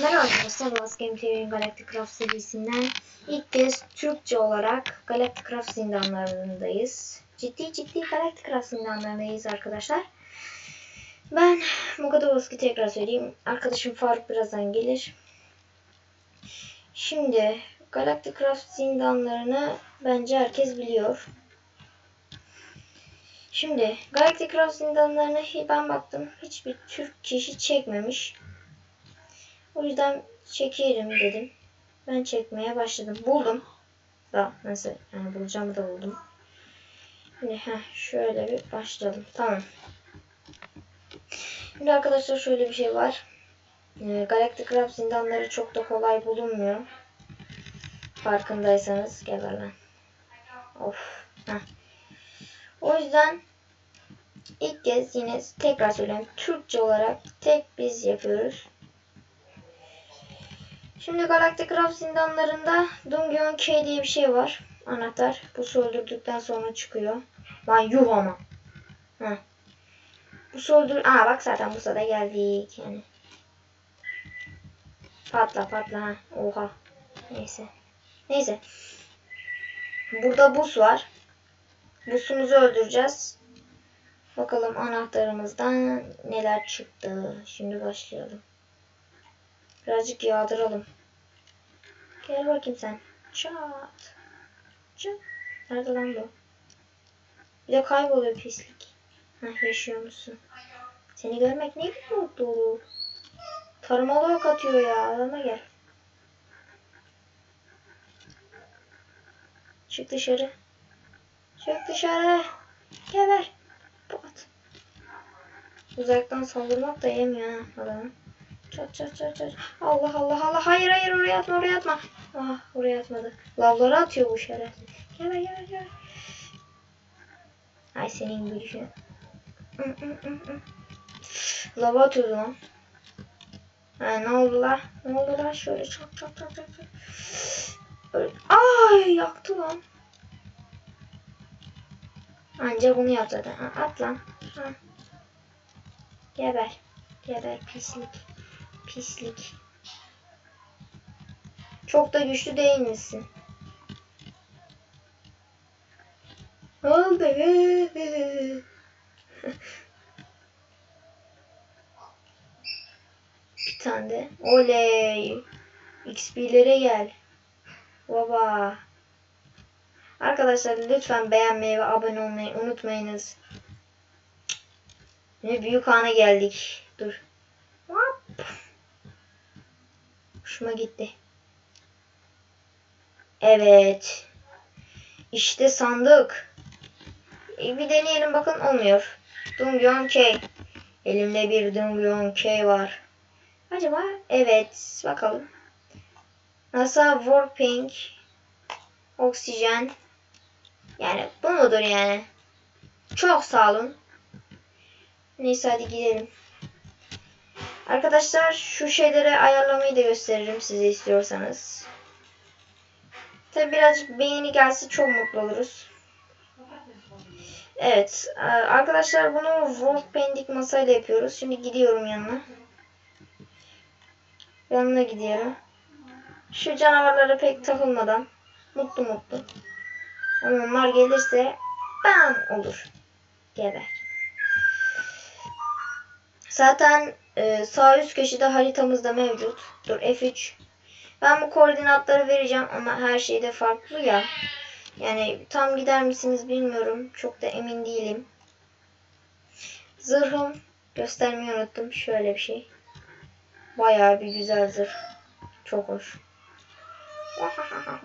Merhaba arkadaşlar, Lost Game TV'nin Galactic Craft serisinden ilk kez Türkçe olarak Galactic Craft zindanlarındayız. Ciddi ciddi Galactic Craft zindanlarındayız arkadaşlar. Ben Mugadovski tekrar söyleyeyim. Arkadaşım Faruk birazdan gelir. Şimdi Galactic Craft zindanlarını bence herkes biliyor. Şimdi Galactic Craft zindanlarına ben baktım. Hiçbir Türk kişi çekmemiş. O yüzden çekerim dedim. Ben çekmeye başladım. Buldum. Da nasıl yani bulacağımı da buldum. Şimdi heh, şöyle bir başlayalım. Tamam. Şimdi arkadaşlar şöyle bir şey var. Ee, Galactic Craft zindanları çok da kolay bulunmuyor. Farkındaysanız geber lan. Of. Heh. O yüzden ilk kez yine tekrar söyleyeyim. Türkçe olarak tek biz yapıyoruz. Şimdi Galactic Craft zindanlarında Dungeon K diye bir şey var. Anahtar. Bu öldürdükten sonra çıkıyor. Lan yuh ama. Heh. Bu öldür... Aa bak zaten bu sırada geldik yani. Patla patla ha. Oha. Neyse. Neyse. Burada buz var. Buzumuzu öldüreceğiz. Bakalım anahtarımızdan neler çıktı. Şimdi başlayalım. Birazcık yağdıralım. Gel bakayım sen. Çat. Çat. Nerede lan bu? Bir de kayboluyor pislik. Heh yaşıyor musun? Seni görmek ne güzel oldu. Tarımalı ok atıyor ya. Adama gel. Çık dışarı. Çık dışarı. Geber. Pat. Uzaktan saldırmak da yemiyor ha adamı. Çat çat çat çat. Allah Allah Allah. Hayır hayır oraya atma oraya atma. Ah oraya atmadı. Lavlara atıyor bu şerefsiz. Gel gel gel. Ay senin gülüşün. Lava atıyordu lan. Ha, ne oldu la? Ne oldu la? Şöyle çat çat çat. çat. Böyle. Ay yaktı lan. Anca bunu yap zaten. Ha, at lan. Ha. Geber. Geber pislik. Pislik. Çok da güçlü değil misin? Ne? Bir tane de. Oley. XP'lere gel. Baba. Arkadaşlar lütfen beğenmeyi ve abone olmayı unutmayınız. Ne büyük ana geldik. Dur. Hoşuma gitti. Evet. İşte sandık. E, bir deneyelim bakın olmuyor. Dungeon K. Elimde bir Dungeon K var. Acaba? Evet. Bakalım. NASA Warping. Oksijen. Yani bu mudur yani? Çok sağ olun. Neyse hadi gidelim. Arkadaşlar şu şeylere ayarlamayı da gösteririm size istiyorsanız. Tabi birazcık beğeni gelse çok mutlu oluruz. Evet. Arkadaşlar bunu Wolfpendik masayla yapıyoruz. Şimdi gidiyorum yanına. Yanına gidiyorum. Şu canavarlara pek takılmadan mutlu mutlu. Ama onlar gelirse bam olur. Geber. Zaten e, sağ üst köşede haritamızda mevcut. Dur F3. Ben bu koordinatları vereceğim ama her şeyde farklı ya. Yani tam gider misiniz bilmiyorum. Çok da emin değilim. Zırhım göstermeyi unuttum. Şöyle bir şey. Bayağı bir güzel zırh. Çok hoş.